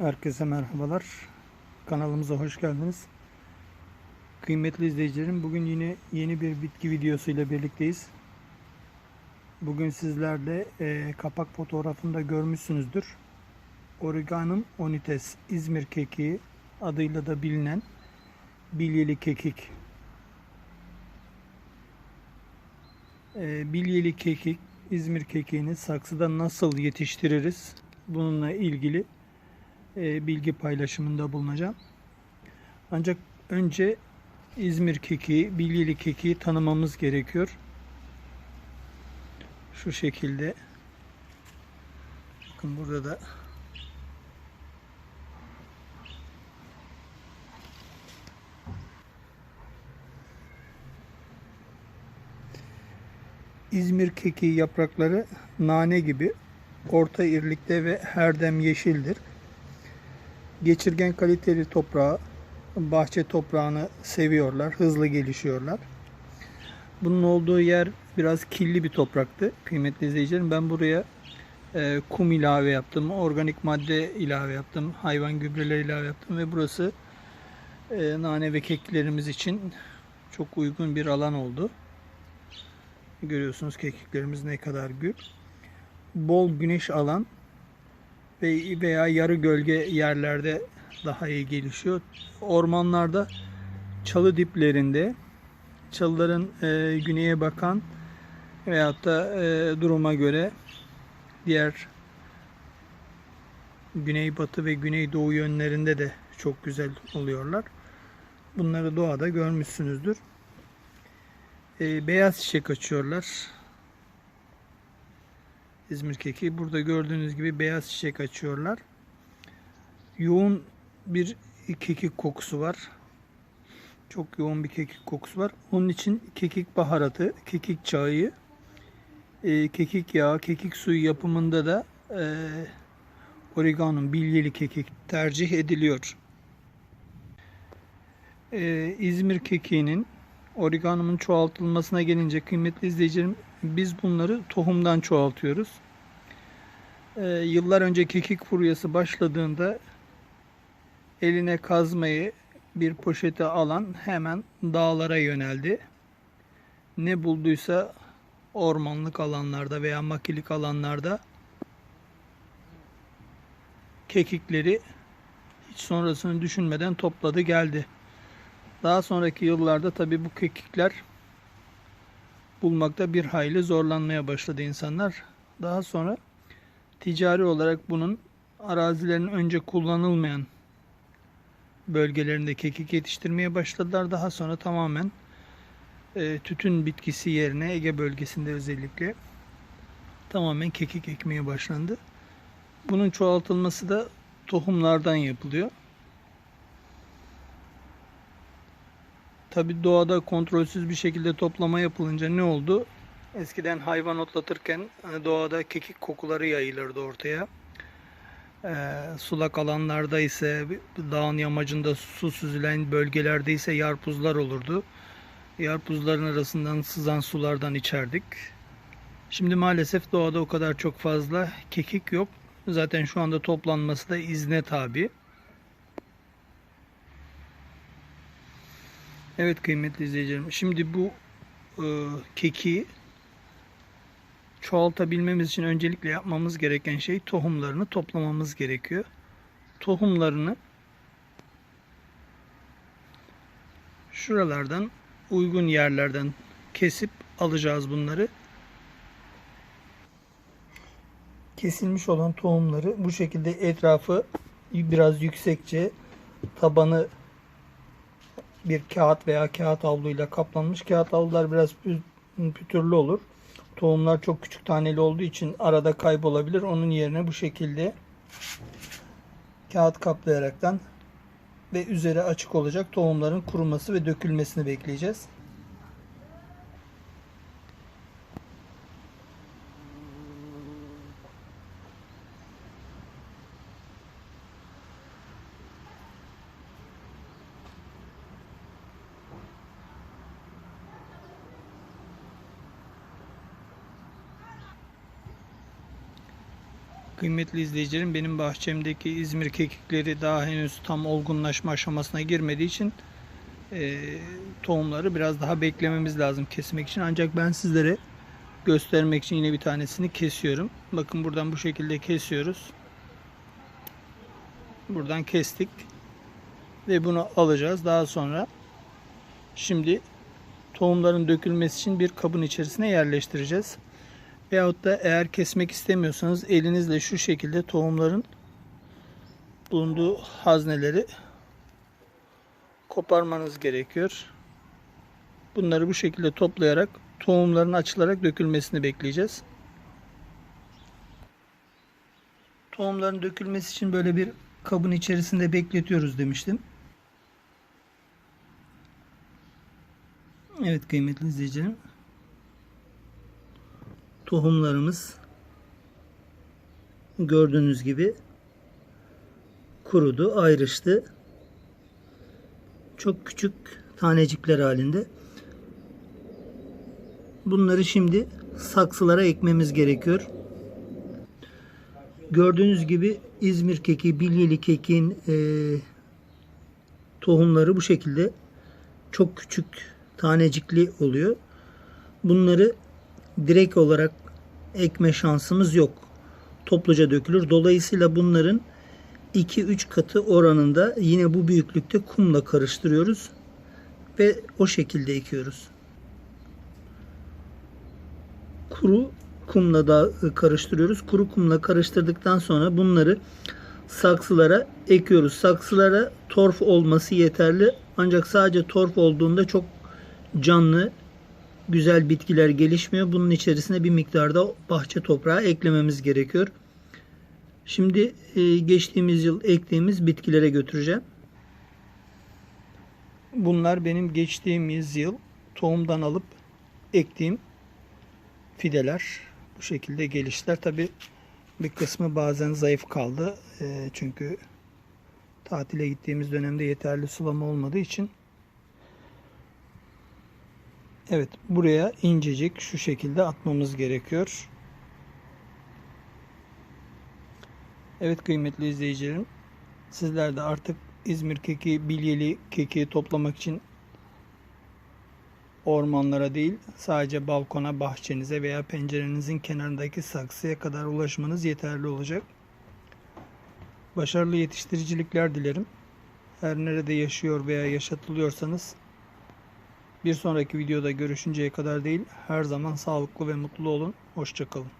Herkese merhabalar. Kanalımıza hoş geldiniz. Kıymetli izleyicilerim, bugün yine yeni bir bitki videosuyla birlikteyiz. Bugün sizlerle e, kapak fotoğrafında görmüşsünüzdür. Origanum onites İzmir kekiği adıyla da bilinen bilyeli kekik. E, bilyeli kekik, İzmir kekiğini saksıda nasıl yetiştiririz? Bununla ilgili e, bilgi paylaşımında bulunacağım. Ancak önce İzmir kekiği, bilyeli kekiği tanımamız gerekiyor. Şu şekilde. Bakın burada da İzmir kekiği yaprakları nane gibi orta irlikte ve herdem yeşildir. Geçirgen kaliteli toprağı, bahçe toprağını seviyorlar, hızlı gelişiyorlar. Bunun olduğu yer biraz kirli bir topraktı kıymetli izleyicilerim. Ben buraya e, kum ilave yaptım, organik madde ilave yaptım, hayvan gübreleri ilave yaptım ve burası e, nane ve kekiklerimiz için çok uygun bir alan oldu. Görüyorsunuz kekiklerimiz ne kadar gür. Bol güneş alan veya yarı gölge yerlerde daha iyi gelişiyor. Ormanlarda çalı diplerinde çalıların e, güneye bakan veyahut da e, duruma göre diğer güneybatı ve güneydoğu yönlerinde de çok güzel oluyorlar. Bunları doğada görmüşsünüzdür. E, beyaz çiçek açıyorlar. İzmir keki. Burada gördüğünüz gibi beyaz çiçek açıyorlar. Yoğun bir kekik kokusu var. Çok yoğun bir kekik kokusu var. Onun için kekik baharatı, kekik çayı, e, kekik yağı, kekik suyu yapımında da e, oreganum, bilyeli kekik tercih ediliyor. E, İzmir kekiğinin Oreganumun çoğaltılmasına gelince kıymetli izleyicilerim biz bunları tohumdan çoğaltıyoruz. Ee, yıllar önce kekik furyası başladığında eline kazmayı bir poşete alan hemen dağlara yöneldi. Ne bulduysa ormanlık alanlarda veya makilik alanlarda kekikleri hiç sonrasını düşünmeden topladı geldi. Daha sonraki yıllarda tabi bu kekikler bulmakta bir hayli zorlanmaya başladı insanlar. Daha sonra ticari olarak bunun arazilerin önce kullanılmayan bölgelerinde kekik yetiştirmeye başladılar. Daha sonra tamamen e, tütün bitkisi yerine Ege bölgesinde özellikle tamamen kekik ekmeye başlandı. Bunun çoğaltılması da tohumlardan yapılıyor. Tabi doğada kontrolsüz bir şekilde toplama yapılınca ne oldu? Eskiden hayvan otlatırken hani doğada kekik kokuları yayılırdı ortaya. Ee, sulak alanlarda ise dağın yamacında su süzülen bölgelerde ise yarpuzlar olurdu. Yarpuzların arasından sızan sulardan içerdik. Şimdi maalesef doğada o kadar çok fazla kekik yok. Zaten şu anda toplanması da izne tabi. Evet kıymetli izleyicilerim. Şimdi bu e, keki çoğaltabilmemiz için öncelikle yapmamız gereken şey tohumlarını toplamamız gerekiyor. Tohumlarını şuralardan uygun yerlerden kesip alacağız bunları. Kesilmiş olan tohumları bu şekilde etrafı biraz yüksekçe tabanı bir kağıt veya kağıt havluyla kaplanmış. Kağıt havlular biraz pütürlü olur. Tohumlar çok küçük taneli olduğu için arada kaybolabilir. Onun yerine bu şekilde kağıt kaplayaraktan ve üzeri açık olacak tohumların kuruması ve dökülmesini bekleyeceğiz. Kıymetli izleyicilerim benim bahçemdeki İzmir kekikleri daha henüz tam olgunlaşma aşamasına girmediği için e, tohumları biraz daha beklememiz lazım kesmek için. Ancak ben sizlere göstermek için yine bir tanesini kesiyorum. Bakın buradan bu şekilde kesiyoruz. Buradan kestik. Ve bunu alacağız. Daha sonra şimdi tohumların dökülmesi için bir kabın içerisine yerleştireceğiz. Veyahut da eğer kesmek istemiyorsanız elinizle şu şekilde tohumların bulunduğu hazneleri koparmanız gerekiyor. Bunları bu şekilde toplayarak tohumların açılarak dökülmesini bekleyeceğiz. Tohumların dökülmesi için böyle bir kabın içerisinde bekletiyoruz demiştim. Evet kıymetli izleyicilerim. Tohumlarımız gördüğünüz gibi kurudu, ayrıştı. Çok küçük tanecikler halinde. Bunları şimdi saksılara ekmemiz gerekiyor. Gördüğünüz gibi İzmir keki, bilyeli kekin e, tohumları bu şekilde çok küçük tanecikli oluyor. Bunları direkt olarak ekme şansımız yok. Topluca dökülür. Dolayısıyla bunların 2-3 katı oranında yine bu büyüklükte kumla karıştırıyoruz ve o şekilde ekiyoruz. Kuru kumla da karıştırıyoruz. Kuru kumla karıştırdıktan sonra bunları saksılara ekiyoruz. Saksılara torf olması yeterli. Ancak sadece torf olduğunda çok canlı güzel bitkiler gelişmiyor. Bunun içerisine bir miktarda bahçe toprağı eklememiz gerekiyor. Şimdi e, geçtiğimiz yıl ektiğimiz bitkilere götüreceğim. Bunlar benim geçtiğimiz yıl tohumdan alıp ektiğim fideler. Bu şekilde gelişler. Tabi bir kısmı bazen zayıf kaldı. E, çünkü tatile gittiğimiz dönemde yeterli sulama olmadığı için Evet buraya incecik şu şekilde atmamız gerekiyor. Evet kıymetli izleyicilerim. Sizler de artık İzmir keki, bilyeli keki toplamak için ormanlara değil sadece balkona, bahçenize veya pencerenizin kenarındaki saksıya kadar ulaşmanız yeterli olacak. Başarılı yetiştiricilikler dilerim. Her nerede yaşıyor veya yaşatılıyorsanız bir sonraki videoda görüşünceye kadar değil, her zaman sağlıklı ve mutlu olun. Hoşçakalın.